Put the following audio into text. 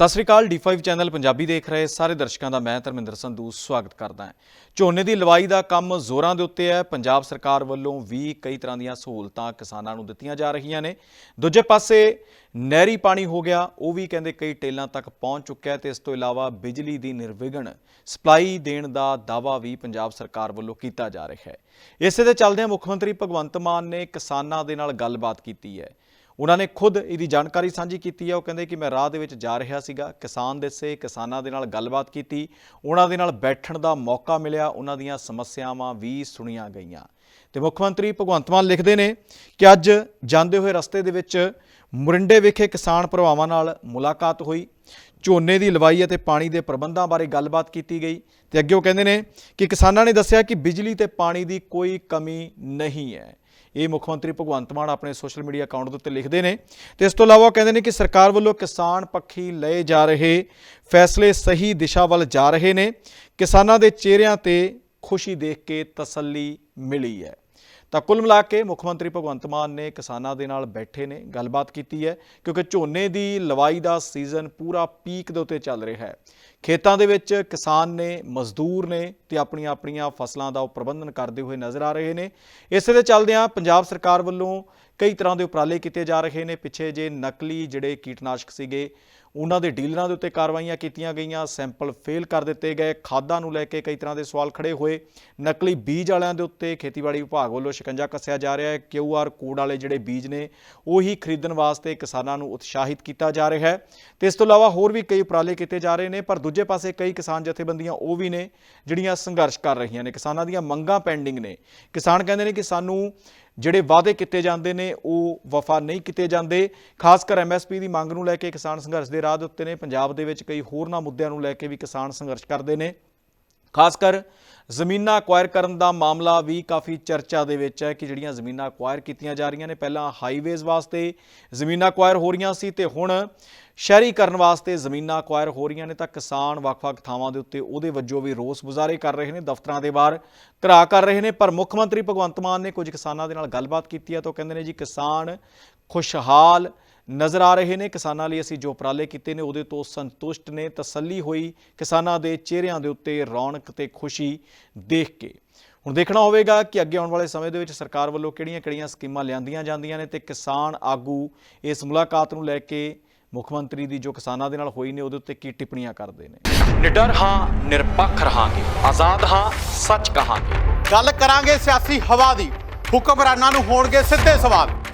ਸਤਿ ਸ੍ਰੀ ਅਕਾਲ D5 channel Punjabi ਦੇਖ ਰਹੇ ਸਾਰੇ ਦਰਸ਼ਕਾਂ ਦਾ ਮੈਂ ਧਰਮਿੰਦਰ ਸੰਧੂ ਸਵਾਗਤ ਕਰਦਾ ਹਾਂ। ਝੋਨੇ ਦੀ ਲਵਾਈ ਦਾ ਕੰਮ ਜ਼ੋਰਾਂ ਦੇ ਉੱਤੇ ਹੈ। ਪੰਜਾਬ ਸਰਕਾਰ ਵੱਲੋਂ ਵੀ ਕਈ ਤਰ੍ਹਾਂ ਦੀਆਂ ਸਹੂਲਤਾਂ ਕਿਸਾਨਾਂ ਨੂੰ ਦਿੱਤੀਆਂ ਜਾ ਰਹੀਆਂ ਨੇ। ਦੂਜੇ ਪਾਸੇ ਨਹਿਰੀ ਪਾਣੀ ਹੋ ਗਿਆ, ਉਹ ਵੀ ਕਹਿੰਦੇ ਕਈ ਟੇਲਾਂ ਤੱਕ ਪਹੁੰਚ ਚੁੱਕਿਆ ਹੈ ਤੇ ਇਸ ਤੋਂ ਇਲਾਵਾ ਬਿਜਲੀ ਦੀ ਨਿਰਵਿਘਨ ਸਪਲਾਈ ਦੇਣ ਦਾ ਦਾਅਵਾ ਵੀ ਪੰਜਾਬ ਸਰਕਾਰ ਵੱਲੋਂ ਕੀਤਾ ਜਾ ਰਿਹਾ ਹੈ। ਇਸੇ ਦੇ ਚੱਲਦਿਆਂ ਮੁੱਖ ਮੰਤਰੀ ਭਗਵੰਤ ਮਾਨ ਨੇ ਕਿਸਾਨਾਂ ਦੇ ਨਾਲ ਗੱਲਬਾਤ ਕੀਤੀ ਹੈ। ਉਹਨਾਂ ਨੇ ਖੁਦ ਇਹਦੀ ਜਾਣਕਾਰੀ ਸਾਂਝੀ ਕੀਤੀ ਹੈ ਉਹ ਕਹਿੰਦੇ ਕਿ ਮੈਂ ਰਾਹ ਦੇ ਵਿੱਚ ਜਾ ਰਿਹਾ ਸੀਗਾ। ਕਿਸਾਨ ਦੇਸੇ ਕਿਸਾਨਾਂ ਦੇ ਨਾਲ ਗੱਲਬਾਤ ਕੀਤੀ। ਉਹਨਾਂ ਦੇ ਨਾਲ ਬੈਠਣ ਦਾ ਮੌਕਾ ਮਿਲਿਆ। ਉਹਨਾਂ ਦੀਆਂ ਸਮੱਸਿਆਵਾਂ ਵੀ ਸੁਣੀਆਂ ਗਈਆਂ। ਤੇ ਮੁੱਖ ਮੰਤਰੀ ਭਗਵੰਤ ਮਾਨ ਲਿਖਦੇ ਨੇ ਕਿ ਅੱਜ ਜਾਂਦੇ ਹੋਏ ਰਸਤੇ ਦੇ ਵਿੱਚ ਮੁਰਿੰਡੇ ਵਿਖੇ ਕਿਸਾਨ ਭਰਾਵਾਂ ਨਾਲ ਮੁਲਾਕਾਤ ਹੋਈ। ਝੋਨੇ ਦੀ ਲਵਾਈ ਅਤੇ ਪਾਣੀ ਦੇ ਪ੍ਰਬੰਧਾਂ ਬਾਰੇ ਗੱਲਬਾਤ ਕੀਤੀ ਗਈ। ਤੇ ਅੱਗੇ ਉਹ ਕਹਿੰਦੇ ਨੇ ਕਿ ਕਿਸਾਨਾਂ ਨੇ ਦੱਸਿਆ ਕਿ ਬਿਜਲੀ ਤੇ ਪਾਣੀ ਦੀ ਕੋਈ ਕਮੀ ਨਹੀਂ ਹੈ। ਇਹ ਮੁੱਖ ਮੰਤਰੀ ਭਗਵੰਤ ਮਾਨ ਆਪਣੇ ਸੋਸ਼ਲ ਮੀਡੀਆ ਅਕਾਊਂਟ ਦੇ ਉੱਤੇ ਲਿਖਦੇ ਨੇ ਤੇ ਇਸ ਤੋਂ ਇਲਾਵਾ ਉਹ ਕਹਿੰਦੇ ਨੇ ਕਿ ਸਰਕਾਰ ਵੱਲੋਂ ਕਿਸਾਨ ਪੱਖੀ ਲਏ ਜਾ ਰਹੇ ਫੈਸਲੇ ਸਹੀ ਦਿਸ਼ਾ ਵੱਲ ਜਾ ਰਹੇ ਨੇ। ਕਿਸਾਨਾਂ ਦੇ ਚਿਹਰਿਆਂ ਤੇ ਖੁਸ਼ੀ ਦੇਖ ਕੇ ਤਸੱਲੀ ਮਿਲੀ ਹੈ। ਤਾਂ ਕੁੱਲ ਮਿਲਾ ਕੇ ਮੁੱਖ ਮੰਤਰੀ ਭਗਵੰਤ ਮਾਨ ਨੇ ਕਿਸਾਨਾਂ ਦੇ ਨਾਲ ਬੈਠੇ ਨੇ, ਗੱਲਬਾਤ ਕੀਤੀ ਹੈ, ਕਿਉਂਕਿ ਝੋਨੇ ਦੀ ਲਵਾਈ ਦਾ ਸੀਜ਼ਨ ਪੂਰਾ ਪੀਕ ਦੇ ਉੱਤੇ ਚੱਲ ਰਿਹਾ ਹੈ। ਖੇਤਾਂ ਦੇ ਵਿੱਚ ਕਿਸਾਨ ਨੇ, ਮਜ਼ਦੂਰ ਨੇ ਤੇ ਆਪਣੀਆਂ ਆਪਣੀਆਂ ਫਸਲਾਂ ਦਾ ਉਹ ਪ੍ਰਬੰਧਨ ਕਰਦੇ ਹੋਏ ਨਜ਼ਰ ਆ ਰਹੇ ਨੇ। ਇਸੇ ਦੇ ਚੱਲਦਿਆਂ ਪੰਜਾਬ ਸਰਕਾਰ ਵੱਲੋਂ ਕਈ ਤਰ੍ਹਾਂ ਦੇ ਉਪਰਾਲੇ ਕੀਤੇ ਜਾ ਰਹੇ ਨੇ। ਪਿੱਛੇ ਜੇ ਨਕਲੀ ਜਿਹੜੇ ਕੀਟਨਾਸ਼ਕ ਸੀਗੇ, ਉਹਨਾਂ ਦੇ ਡੀਲਰਾਂ ਦੇ ਉੱਤੇ ਕਾਰਵਾਈਆਂ ਕੀਤੀਆਂ ਗਈਆਂ, ਸੈਂਪਲ ਫੇਲ ਕਰ ਦਿੱਤੇ ਗਏ, ਖਾਦਾਂ ਨੂੰ ਲੈ ਕੇ ਕਈ ਤਰ੍ਹਾਂ ਦੇ ਸਵਾਲ ਖੜੇ ਹੋਏ। ਨਕਲੀ ਬੀਜ ਵਾਲਿਆਂ ਦੇ ਉੱਤੇ ਖੇਤੀਬਾੜੀ ਵਿਭਾਗ ਵੱਲੋਂ ਸ਼ਿਕੰਜਾ ਕੱਸਿਆ ਜਾ ਰਿਹਾ ਹੈ। ਕਿਊਆਰ ਕੋਡ ਵਾਲੇ ਜਿਹੜੇ ਬੀਜ ਨੇ, ਉਹੀ ਖਰੀਦਣ ਵਾਸਤੇ ਕਿਸਾਨਾਂ ਨੂੰ ਉਤਸ਼ਾਹਿਤ ਕੀਤਾ ਜਾ ਰਿਹਾ ਹੈ। ਤੇ ਇਸ ਤੋਂ ਇਲਾਵਾ ਹੋਰ ਵੀ ਕਈ ਉਪਰਾਲੇ ਕੀਤੇ ਜਾ ਰਹੇ ਨੇ, ਪਰ ਦੂਜੇ ਪਾਸੇ ਕਈ ਕਿਸਾਨ ਜਥੇਬੰਦੀਆਂ ਉਹ ਵੀ ਨੇ, ਜਿਹੜੀਆਂ ਸੰਘਰਸ਼ ਕਰ ਰਹੀਆਂ ਨੇ। ਕਿਸਾਨਾਂ ਦੀਆਂ ਮੰਗਾਂ ਪੈਂਡਿੰਗ ਨੇ। ਕਿਸਾਨ ਕਹਿੰਦੇ ਨੇ ਕਿ ਸਾਨੂੰ ਜਿਹੜੇ ਵਾਅਦੇ ਕੀਤੇ ਜਾਂਦੇ ਨੇ, ਉਹ ਵਫਾ ਨਹੀਂ ਕੀਤੇ ਜਾਂਦੇ। ਖਾਸ ਕਰ ਐਮਐਸਪੀ ਦੀ ਮੰਗ ਨੂੰ ਲੈ ਕੇ ਕਿਸਾਨ ਸੰਘਰਸ਼ ਦੇ ਰਾਹ ਦੇ ਉੱਤੇ ਨੇ। ਪੰਜਾਬ ਦੇ ਵਿੱਚ ਕਈ ਹੋਰਨਾਂ ਮੁੱਦਿਆਂ ਨੂੰ ਲੈ ਕੇ ਵੀ ਕਿਸਾਨ ਸੰਘਰਸ਼ ਕਰਦੇ ਨੇ। ਖਾਸ ਕਰ ਜ਼ਮੀਨਾਂ ਅਕਵਾਇਰ ਕਰਨ ਦਾ ਮਾਮਲਾ ਵੀ ਕਾਫੀ ਚਰਚਾ ਦੇ ਵਿੱਚ ਹੈ ਕਿ ਜਿਹੜੀਆਂ ਜ਼ਮੀਨਾਂ ਅਕਵਾਇਰ ਕੀਤੀਆਂ ਜਾ ਰਹੀਆਂ ਨੇ, ਪਹਿਲਾਂ ਹਾਈਵੇਜ਼ ਵਾਸਤੇ ਜ਼ਮੀਨਾਂ ਅਕਵਾਇਰ ਹੋ ਰਹੀਆਂ ਸੀ ਤੇ ਹੁਣ ਸ਼ਹਿਰੀਕਰਨ ਵਾਸਤੇ ਜ਼ਮੀਨਾਂ ਅਕਵਾਇਰ ਹੋ ਰਹੀਆਂ ਨੇ ਤਾਂ ਕਿਸਾਨ ਵੱਖ-ਵੱਖ ਥਾਵਾਂ ਦੇ ਉੱਤੇ ਉਹਦੇ ਵਜੋਂ ਵੀ ਰੋਸ ਮੁਜ਼ਾਹਰੇ ਕਰ ਰਹੇ ਨੇ, ਦਫ਼ਤਰਾਂ ਦੇ ਬਾਹਰ ਘਰਾ ਕਰ ਰਹੇ ਨੇ, ਪਰ ਮੁੱਖ ਮੰਤਰੀ ਭਗਵੰਤ ਮਾਨ ਨੇ ਕੁਝ ਕਿਸਾਨਾਂ ਦੇ ਨਾਲ ਗੱਲਬਾਤ ਕੀਤੀ ਹੈ ਤਾਂ ਉਹ ਕਹਿੰਦੇ ਨੇ ਜੀ ਕਿਸਾਨ ਖੁਸ਼ਹਾਲ ਨਜ਼ਰ ਆ ਰਹੇ ਨੇ। ਕਿਸਾਨਾਂ ਲਈ ਅਸੀਂ ਜੋ ਉਪਰਾਲੇ ਕੀਤੇ ਨੇ ਉਹਦੇ ਤੋਂ ਸੰਤੁਸ਼ਟ ਨੇ। ਤਸੱਲੀ ਹੋਈ ਕਿਸਾਨਾਂ ਦੇ ਚਿਹਰਿਆਂ ਦੇ ਉੱਤੇ ਰੌਣਕ ਤੇ ਖੁਸ਼ੀ ਦੇਖ ਕੇ। ਹੁਣ ਦੇਖਣਾ ਹੋਵੇਗਾ ਕਿ ਅੱਗੇ ਆਉਣ ਵਾਲੇ ਸਮੇਂ ਦੇ ਵਿੱਚ ਸਰਕਾਰ ਵੱਲੋਂ ਕਿਹੜੀਆਂ-ਕਿਹੜੀਆਂ ਸਕੀਮਾਂ ਲਿਆਂਦੀਆਂ ਜਾਂਦੀਆਂ ਨੇ ਤੇ ਕਿਸਾਨ ਆਗੂ ਇਸ ਮੁਲਾਕਾਤ ਨੂੰ ਲੈ ਕੇ ਮੁੱਖ ਮੰਤਰੀ ਦੀ ਜੋ ਕਿਸਾਨਾਂ ਦੇ ਨਾਲ ਹੋਈ ਨੇ ਉਹਦੇ ਉੱਤੇ ਕੀ ਟਿੱਪਣੀਆਂ ਕਰਦੇ ਨੇ। ਨਿਡਰ ਹਾਂ ਨਿਰਪੱਖ ਰਹਾਂਗੇ। ਆਜ਼ਾਦ ਹਾਂ ਸੱਚ ਕਹਾਂਗੇ। ਗੱਲ ਕਰਾਂਗੇ ਸਿਆਸੀ ਹਵਾ ਦੀ। ਹੁਕਮਰਾਨਾਂ ਨੂੰ ਹੋਣਗੇ ਸਿੱਧੇ ਸਵਾਲ।